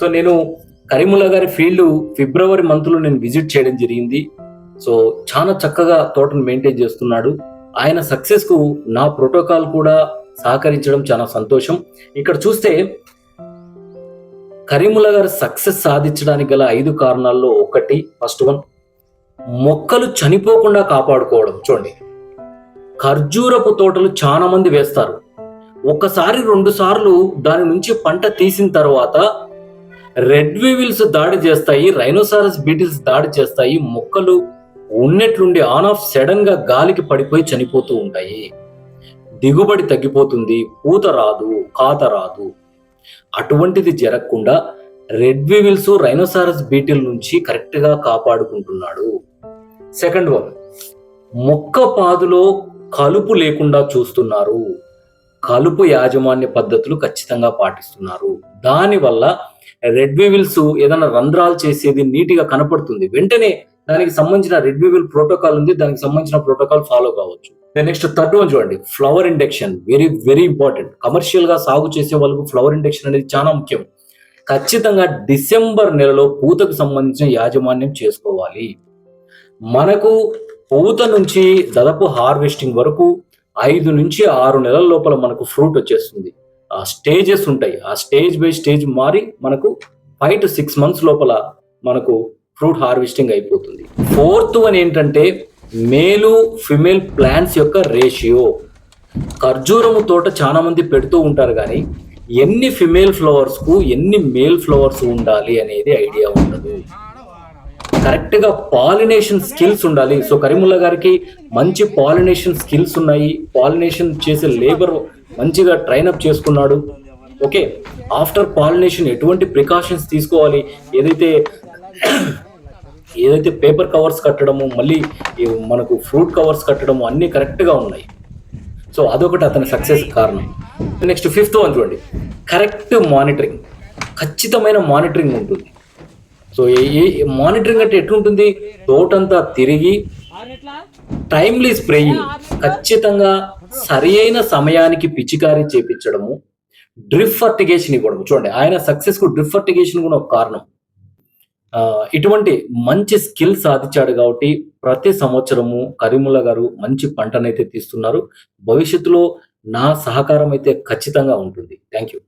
So నేను కరీముల్లా గారి field ఫిబ్రవరి మంత్లో నేను విజిట్ చేయడం జరిగింది. సో చాలా చక్కగా తోటను మెయింటైన్ చేస్తున్నాడు. ఆయన సక్సెస్కు నా ప్రోటోకాల్ కూడా సహకరించడం చాలా సంతోషం. ఇక్కడ చూస్తే కరీముల్లా గారు సక్సెస్ సాధించడానికి గల ఐదు కారణాల్లో ఒకటి ఫస్ట్ వన్ మొక్కలు చనిపోకుండా కాపాడుకోవడం. చూడండి. ఖర్జూరపు తోటలు చాలా మంది వేస్తారు. ఒకసారి రెండు సార్లు దాని నుంచి పంట తీసిన తర్వాత రెడ్ వివిల్స్ దాడి చేస్తాయి రైనోసారస్ బీటిల్స్ దాడి చేస్తాయి మొక్కలు ఉన్నట్లుండి ఆన్ ఆఫ్ సడన్గా గాలికి పడిపోయి చనిపోతూ ఉంటాయి. దిగుబడి తగ్గిపోతుంది పూత రాదు కాత రాదు. అటువంటిది జరగకుండా రెడ్ వివిల్స్ రైనోసారస్ బీటిల్ నుంచి కరెక్ట్గా కాపాడుకుంటున్నాడు. సెకండ్ వన్ మొక్క పాదులో కలుపు లేకుండా చూస్తున్నారు. కలుపు యాజమాన్య పద్ధతులు ఖచ్చితంగా పాటిస్తున్నారు. దానివల్ల రెడ్ వివిల్స్ ఏదైనా రంధ్రాలు చేసేది నీటిగా కనపడుతుంది. వెంటనే దానికి సంబంధించిన రెడ్ వివిల్ ప్రోటోకాల్ ఉంది. దానికి సంబంధించిన ప్రోటోకాల్ ఫాలో కావచ్చు. నెక్స్ట్ థర్డ్ వన్ చూడండి. Flower induction. Very very important. కమర్షియల్గా సాగు చేసే వాళ్ళకు ఫ్లవర్ ఇండక్షన్ అనేది చాలా ముఖ్యం. ఖచ్చితంగా డిసెంబర్ నెలలో పూతకు సంబంధించిన యాజమాన్యం చేసుకోవాలి. మనకు పూత నుంచి దాదాపు హార్వెస్టింగ్ వరకు ఐదు నుంచి ఆరు నెలల లోపల మనకు ఫ్రూట్ వచ్చేస్తుంది. ఆ స్టేజెస్ ఉంటాయి. ఆ స్టేజ్ బై స్టేజ్ మారి మనకు ఫైవ్ టు సిక్స్ మంత్స్ లోపల మనకు ఫ్రూట్ హార్వెస్టింగ్ అయిపోతుంది. ఫోర్త్ వన్ ఏంటంటే మేలు ఫిమేల్ ప్లాంట్స్ యొక్క రేషియో. ఖర్జూరము తోట చాలా మంది పెడుతూ ఉంటారు కానీ ఎన్ని ఫిమేల్ ఫ్లవర్స్కు ఎన్ని మేల్ ఫ్లవర్స్ ఉండాలి అనేది ఐడియా ఉండదు. కరెక్ట్గా పాలినేషన్ స్కిల్స్ ఉండాలి. సో కరీముల్లా గారికి మంచి పాలినేషన్ స్కిల్స్ ఉన్నాయి. పాలినేషన్ చేసే లేబర్ మంచిగా ట్రైన్ అప్ చేసుకున్నాడు. ఓకే. ఆఫ్టర్ పాలినేషన్ ఎటువంటి ప్రికాషన్స్ తీసుకోవాలి. ఏదైతే ఏదైతే పేపర్ కవర్స్ కట్టడము మళ్ళీ మనకు ఫ్రూట్ కవర్స్ కట్టడము అన్నీ కరెక్ట్గా ఉన్నాయి. సో అదొకటి అతని సక్సెస్ కారణం. నెక్స్ట్ ఫిఫ్త్ వన్ చూడండి. Correct monitoring. ఖచ్చితమైన మానిటరింగ్ ఉంటుంది. సో ఏ మానిటరింగ్ అంటే ఎట్లుంటుంది? తోటంతా తిరిగి టైమ్లీ స్ప్రేయింగ్ ఖచ్చితంగా సరి అయిన సమయానికి పిచికారీ చేపించడము డ్రిప్ ఫర్టిగేషన్ ఇవ్వడం చూడండి ఆయన సక్సెస్కు డ్రిప్ ఫర్టిగేషన్ కూడా ఒక కారణం. ఇటువంటి మంచి స్కిల్ సాధించాడు కాబట్టి ప్రతి సంవత్సరము కరీముల్లా గారు మంచి పంటనైతే తీస్తున్నారు. భవిష్యత్తులో నా సహకారం అయితే ఖచ్చితంగా ఉంటుంది. Thank you.